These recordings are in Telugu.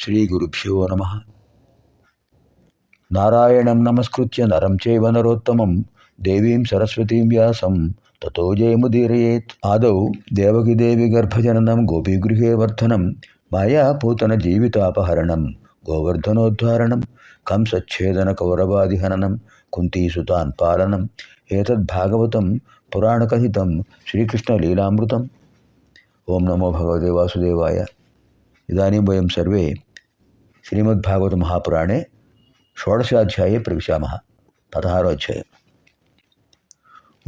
శ్రీగురుభ్యో నమ. నారాయణం నమస్కృత్య నరం చైవ నరోత్తమం దేవీం సరస్వతీం వ్యాసం. తతో జయముదీరయేత్. ఆదౌ దేవకిదేవి గర్భజననం గోపీగృహే వర్ధనం. మాయాపూతన జీవితాపహరణం గోవర్ధనోద్ధారణం. కంసచ్ఛేదన కౌరవాదిహననం కుంతీసుతాన్ పాలనం. ఏతద్భాగవతం పురాణకథితం శ్రీకృష్ణలీలామృతం ఓం నమో భగవతే వాసుదేవాయ. ఇదానీం వయం సర్వే శ్రీమద్భాగవత మహాపురాణే షోడశాధ్యాయే ప్రవిశామ పదహారో అధ్యాయం.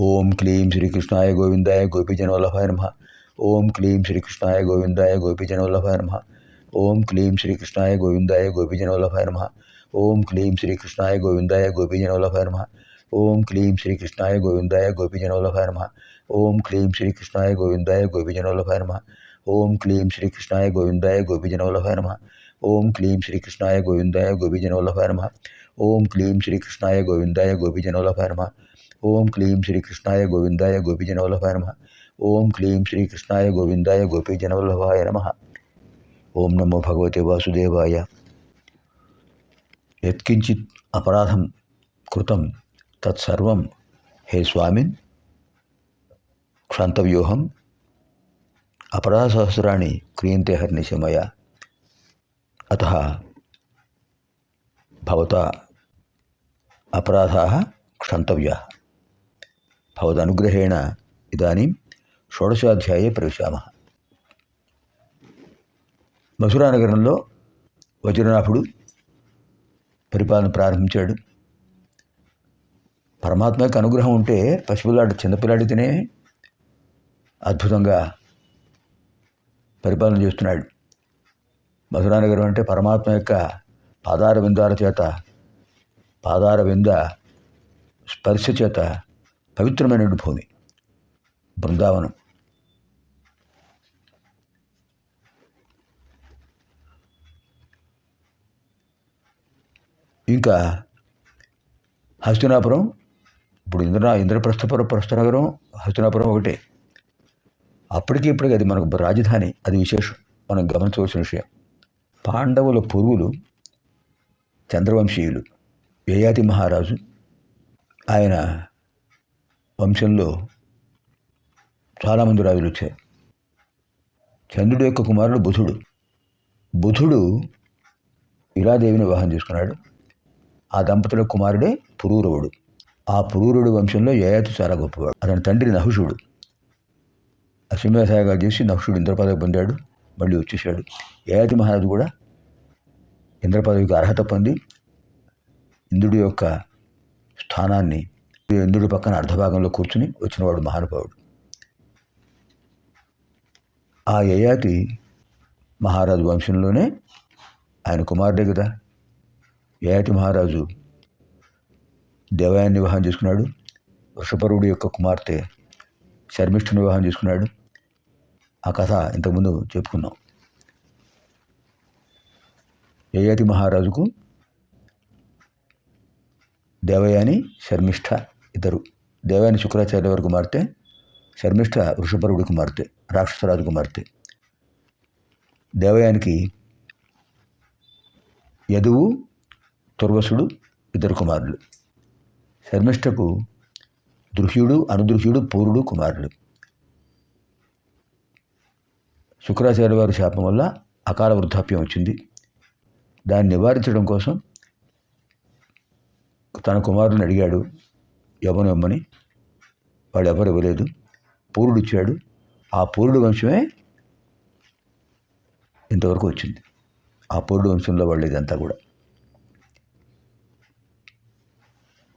ఓం క్లీం శ్రీకృష్ణాయ గోవిందాయ గోపీజనవల్లభాయ నమ. ఓం క్లీం శ్రీకృష్ణాయ గోవిందాయ గోపీజనవల్లభాయ నమ. ఓం క్లీం శ్రీకృష్ణాయ గోవిందాయ గోపీజనవల్లభాయ నమ. ఓం క్లీం శ్రీకృష్ణాయ గోవిందాయ గోపీజనవల్లభాయ నమ. ఓం క్లీం శ్రీకృష్ణాయ గోవిందాయ గోపీజనవల్లభాయ నమ. ఓం క్లీం శ్రీకృష్ణాయ గోవిందాయ గోపీజనవల్లభాయ నమ. ఓం క్లీం శ్రీకృష్ణాయ గోవిందాయ గోపీజనవల్లభాయ నమ. ओम क्लीम श्री कृष्णाय गोविंदाय गोपीजनोल्लभाय नमः। ओम क्लीम श्री कृष्णाय गोविंदाय गोपीजनोल्लभाय नमः। ओम क्लीम श्री कृष्णाय गोविंदाय गोपीजनोल्लभाय नमः। ओम क्लीम श्री कृष्णाय गोविंदाय गोपीजनोल्लभाय नम। ओं नमो भगवते वासुदेवाय। यत्किंचित अपराधम कृत तत्सव हे स्वामिन्, क्षान्तव्योऽहम्, अपराधसहस्राणि हर निशमया అత భవత అపరాధా క్షంతవ్యా భవదనుగ్రహేణ ఇదానీం షోడశాధ్యాయే ప్రవేశామ మథురానగరంలో వజ్రనాభుడు పరిపాలన ప్రారంభించాడు। పరమాత్మకి అనుగ్రహం ఉంటే పశుపిల్లాడు చిన్నపిల్లాడితేనే అద్భుతంగా పరిపాలన చేస్తున్నాడు। మధురానగరం అంటే పరమాత్మ యొక్క పాదార విందాల చేత పాదార వింద స్పర్శ చేత పవిత్రమైన భూమి బృందావనం. ఇంకా హస్తినాపురం ఇప్పుడు ఇంద్ర ఇంద్రప్రస్థపురం ప్రస్థనగరం హస్తినాపురం ఒకటే. అప్పటికి ఇప్పటికి అది మనకు రాజధాని అది విశేషం. మనం గమనించవలసిన విషయం. పాండవుల పూర్వులు చంద్రవంశీయులు యయాతి మహారాజు ఆయన వంశంలో చాలామంది రాజులు వచ్చారు. చంద్రుడు యొక్క కుమారుడు బుధుడు. బుధుడు ఇలాదేవిని వివాహం చేసుకున్నాడు. ఆ దంపతుల కుమారుడే పురూరవుడు. ఆ పురూరుడు వంశంలో యయాతి చాలా గొప్పవాడు. అతని తండ్రి నహుషుడు. అశ్వమేధాయగా చేసి నహుషుడు ఇంద్రపదవి పొందాడు. మళ్ళీ వచ్చేసాడు. యయాతి మహారాజు కూడా ఇంద్రపదవికి అర్హత పొంది ఇంద్రుడి యొక్క స్థానాన్ని ఇంద్రుడి పక్కన అర్ధభాగంలో కూర్చుని వచ్చినవాడు మహానుభావుడు. ఆ యయాతి మహారాజు వంశంలోనే ఆయన కుమారుడే కదా. యయాతి మహారాజు దేవాయాన్ని వివాహం చేసుకున్నాడు. వృషపరుడి యొక్క కుమార్తె శర్మిష్ఠుని వివాహం చేసుకున్నాడు. ఆ కథ ఇంతకుముందు చెప్పుకున్నాం. యయాతి మహారాజుకు దేవయాని శర్మిష్ఠ ఇద్దరు. దేవయాని శుక్రాచార్య వారి కుమార్తె శర్మిష్ఠ వృషపరుడి కుమార్తె రాక్షసరాజు కుమార్తె దేవయానికి యదువు తుర్వసుడు ఇద్దరు కుమారులు. శర్మిష్ఠకు దృహ్యుడు అనుదృహ్యుడు పూరుడు కుమారుడు. శుక్రాచార్య వారి శాపం వల్ల అకాల వృద్ధాప్యం వచ్చింది. దాన్ని నివారించడం కోసం తన కుమారుని అడిగాడు యవ్వను ఇవ్వమని వాడు ఎవరు ఇవ్వలేదు. పూరుడు ఇచ్చాడు. ఆ పూరుడు వంశమే ఇంతవరకు వచ్చింది. ఆ పూరుడు వంశంలో వాళ్ళు ఇదంతా కూడా.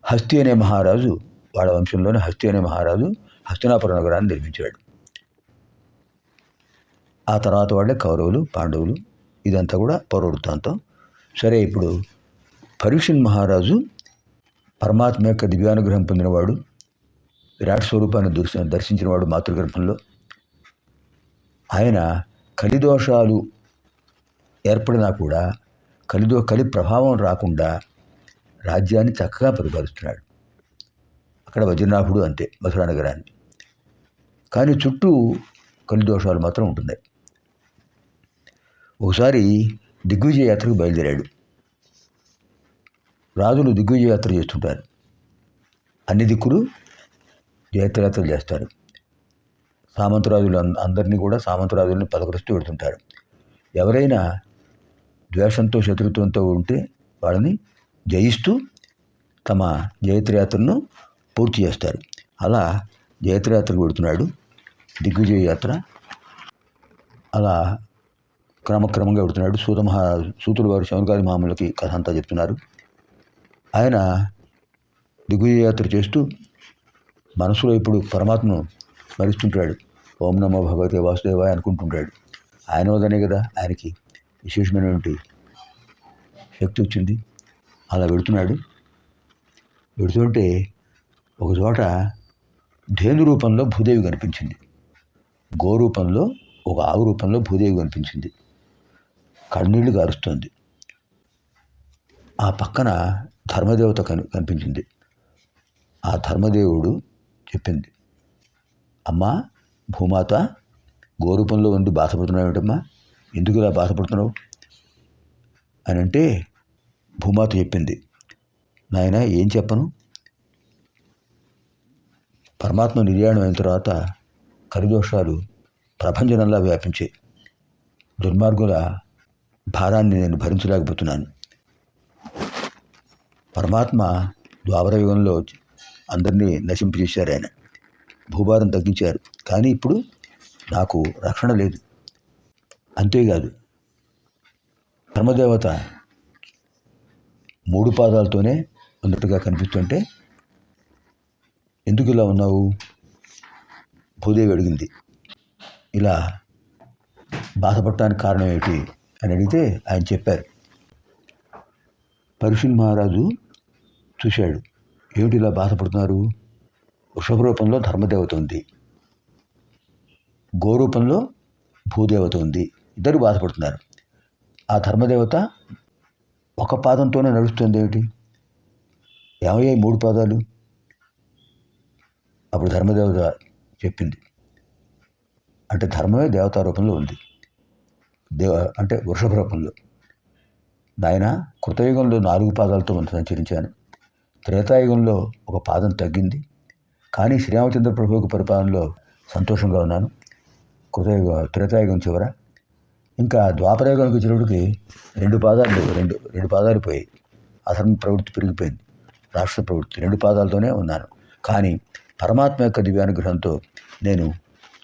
హస్తి అనే మహారాజు వాళ్ళ వంశంలోనే హస్తి అనే మహారాజు హస్తినాపుర నగరాన్ని నిర్మించాడు. ఆ తర్వాత వాళ్ళే కౌరవులు పాండవులు ఇదంతా కూడా పౌరవృత్తాంతం సరే ఇప్పుడు పరీక్షన్ మహారాజు పరమాత్మ యొక్క దివ్యానుగ్రహం పొందినవాడు విరాట్ స్వరూపాన్ని దర్శ దర్శించినవాడు మాతృగర్భంలో. ఆయన కలిదోషాలు ఏర్పడినా కూడా కలిదో కలి ప్రభావం రాకుండా రాజ్యాన్ని చక్కగా పరిపాలిస్తున్నాడు. అక్కడ వజ్రనాభుడు అంతే మధురా నగరాన్ని కానీ చుట్టూ కలిదోషాలు మాత్రం ఉంటున్నాయి. ఒకసారి దిగ్విజయ యాత్రకు బయలుదేరాడు. రాజులు దిగ్విజయ యాత్ర చేస్తుంటారు. అన్ని దిక్కులు జయత్రయాత్రలు చేస్తారు. సామంతరాజులు అందరినీ కూడా సామంతరాజులను పలకరిస్తూ పెడుతుంటారు ఎవరైనా ద్వేషంతో శత్రుత్వంతో ఉంటే వాళ్ళని జయిస్తూ తమ జయత్రయాత్రను పూర్తి చేస్తారు. అలా జయత్రయాత్రకు పెడుతున్నాడు దిగ్విజయ యాత్ర. అలా క్రమక్రమంగా పెడుతున్నాడు సూత మహా సూతుడు వారు శౌనకాది మహాములకి కథ అంతా చెప్తున్నారు. ఆయన దిగ్విజయాత్ర చేస్తూ మనసులో ఇప్పుడు పరమాత్మను స్మరిస్తుంటాడు. ఓం నమో భగవతే వాసుదేవాయ అనుకుంటుంటాడు. ఆయన వదనే కదా ఆయనకి విశేషమైనటువంటి శక్తి వచ్చింది. అలా వెడుతున్నాడు వెడుతుంటే ఒక చోట ధేను రూపంలో భూదేవి కనిపించింది. గో రూపంలో ఒక ఆవు రూపంలో భూదేవి కనిపించింది. కన్నీళ్ళు గారుస్తోంది. ఆ పక్కన ధర్మదేవత కని కనిపించింది. ఆ ధర్మదేవుడు చెప్పింది. అమ్మా భూమాత గోరూపంలో ఉండి బాధపడుతున్నావు ఏమిటమ్మా? ఎందుకు ఇలా బాధపడుతున్నావు? అని అంటే భూమాత చెప్పింది. నాయన ఏం చెప్పను? పరమాత్మ నిర్యాణం అయిన తర్వాత కరిదోషాలు ప్రపంచనంలా వ్యాపించాయి. దుర్మార్గుల భారాన్ని నేను భరించలేకపోతున్నాను. పరమాత్మ ద్వాపర యుగంలో అందరినీ నశింపజేశారు ఆయన. భూభారం తగ్గించారు. కానీ ఇప్పుడు నాకు రక్షణ లేదు. అంతేకాదు ధర్మదేవత మూడు పాదాలతోనే ఉన్నట్టుగా కనిపిస్తుంటే ఎందుకు ఇలా ఉన్నావు? భూదేవి అడిగింది. ఇలా బాధపడటానికి కారణం ఏమిటి? అని అడిగితే ఆయన చెప్పారు. పరుషుని మహారాజు చూశాడు. ఏమిటి ఇలా బాధపడుతున్నారు? వృషభ రూపంలో ధర్మదేవత ఉంది. గోరూపంలో భూదేవత ఉంది. ఇద్దరు బాధపడుతున్నారు. ఆ ధర్మదేవత ఒక పాదంతోనే నడుస్తుంది ఏమిటి? ఏమయ్యాయి మూడు పాదాలు? అప్పుడు ధర్మదేవత చెప్పింది. అంటే ధర్మమే దేవతారూపంలో ఉంది. దేవ అంటే వృషభ రూపంలో నాయన కృతయుగంలో నాలుగు పాదాలతో మనం సంచరించాను. త్రేతాయుగంలో ఒక పాదం తగ్గింది. కానీ శ్రీరామచంద్ర ప్రభువుకు పరిపాలనలో సంతోషంగా ఉన్నాను. కృతయుగ త్రేతాయుగం చివర. ఇంకా ద్వాపరయుగానికి వచ్చినప్పటికి రెండు పాదాలు రెండు రెండు పాదాలు పోయాయి. అధర్మ ప్రవృత్తి పెరిగిపోయింది. రాష్ట్ర ప్రవృత్తి రెండు పాదాలతోనే ఉన్నాను. కానీ పరమాత్మ యొక్క దివ్యానుగ్రహంతో నేను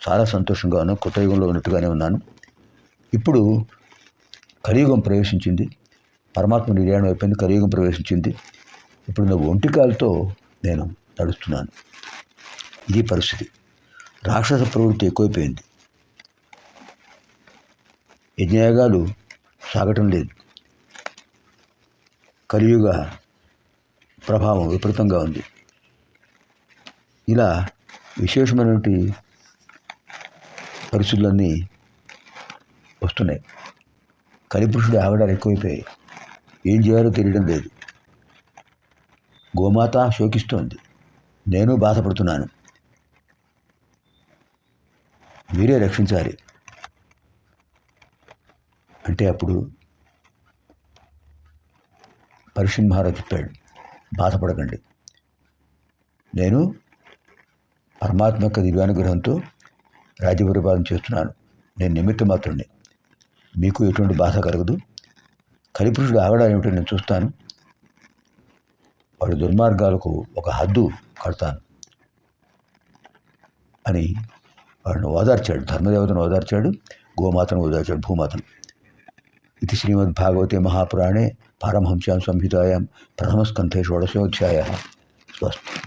చాలా సంతోషంగా ఉన్నాను. కృతయుగంలో ఉన్నట్టుగానే ఉన్నాను. ఇప్పుడు కలియుగం ప్రవేశించింది. పరమాత్మ నిర్యాణం అయిపోయింది కలియుగం ప్రవేశించింది. ఇప్పుడు నా ఒంటికాలతో నేను నడుస్తున్నాను. ఇది పరిస్థితి. రాక్షస ప్రవృత్తి ఎక్కువైపోయింది. యజ్ఞయాగాలు సాగటం లేదు. కలియుగ ప్రభావం విపరీతంగా ఉంది. ఇలా విశేషమైనటువంటి పరిస్థితులన్నీ వస్తున్నాయి. కలిపురుషుడు ఆగడాలు ఎక్కువైపోయాయి. ఏం చేయాలో తెలియడం లేదు. గోమాత శోకిస్తోంది. నేను బాధపడుతున్నాను. మీరే రక్షించాలి. అంటే అప్పుడు పరిసింహారావు చెప్పాడు బాధపడకండి. నేను పరమాత్మ యొక్క దివ్యానుగ్రహంతో రాజ్యపరిపాలన చేస్తున్నాను. నేను నిమిత్త మాత్రుడిని మీకు ఎటువంటి బాధ కలగదు. కలిపురుషుడు ఆగడాలు ఏమిటో నేను చూస్తాను. వాడి దుర్మార్గాలకు ఒక హద్దు కడతాను అని వాడిని ఓదార్చాడు. ధర్మదేవతను ఓదార్చాడు గోమాతను ఓదార్చాడు భూమాతను. ఇది శ్రీమద్భాగవతే మహాపురాణే పారమహంస్యాం సంహితాయాం ప్రథమస్కంధే షోడశోధ్యాయ. స్వస్తి.